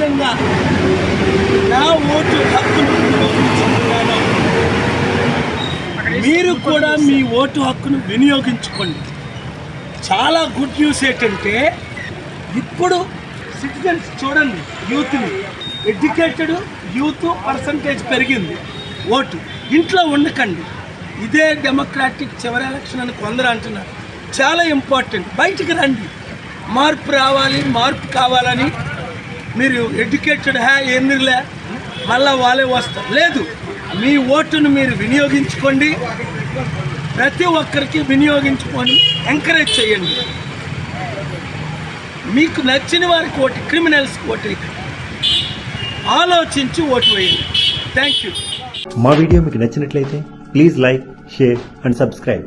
విధంగా నా ఓటు హక్కును వినియోగించుకున్నాను మీరు కూడా మీ ఓటు హక్కును వినియోగించుకోండి. చాలా గుడ్ న్యూస్ ఏంటంటే ఇప్పుడు సిటిజన్స్ చూడండి యూత్ని. ఎడ్యుకేటెడ్ యూత్ పర్సంటేజ్ పెరిగింది. ఓటు. ఇంట్లో ఉండకండి. ఇదే డెమోక్రాటిక్ చివరి ఎలక్షన్ అని కొందరు అంటున్నారు. చాలా ఇంపార్టెంట్. బయటికి రండి. మార్పు రావాలి మార్పు కావాలని మీరు ఎడ్యుకేటెడ్ హ్యా ఎందుకులే మళ్ళా వాళ్ళే వస్తారు. లేదు మీ ఓటును మీరు వినియోగించుకోండి. ప్రతి ఒక్కరికి వినియోగించుకొని ఎంకరేజ్ చేయండి. మీకు నచ్చిన వారికి ఓటు క్రిమినల్స్ ఓటు ఆలోచించి ఓటు వేయండి. థ్యాంక్ యూ మా వీడియో మీకు నచ్చినట్లయితే please like share and subscribe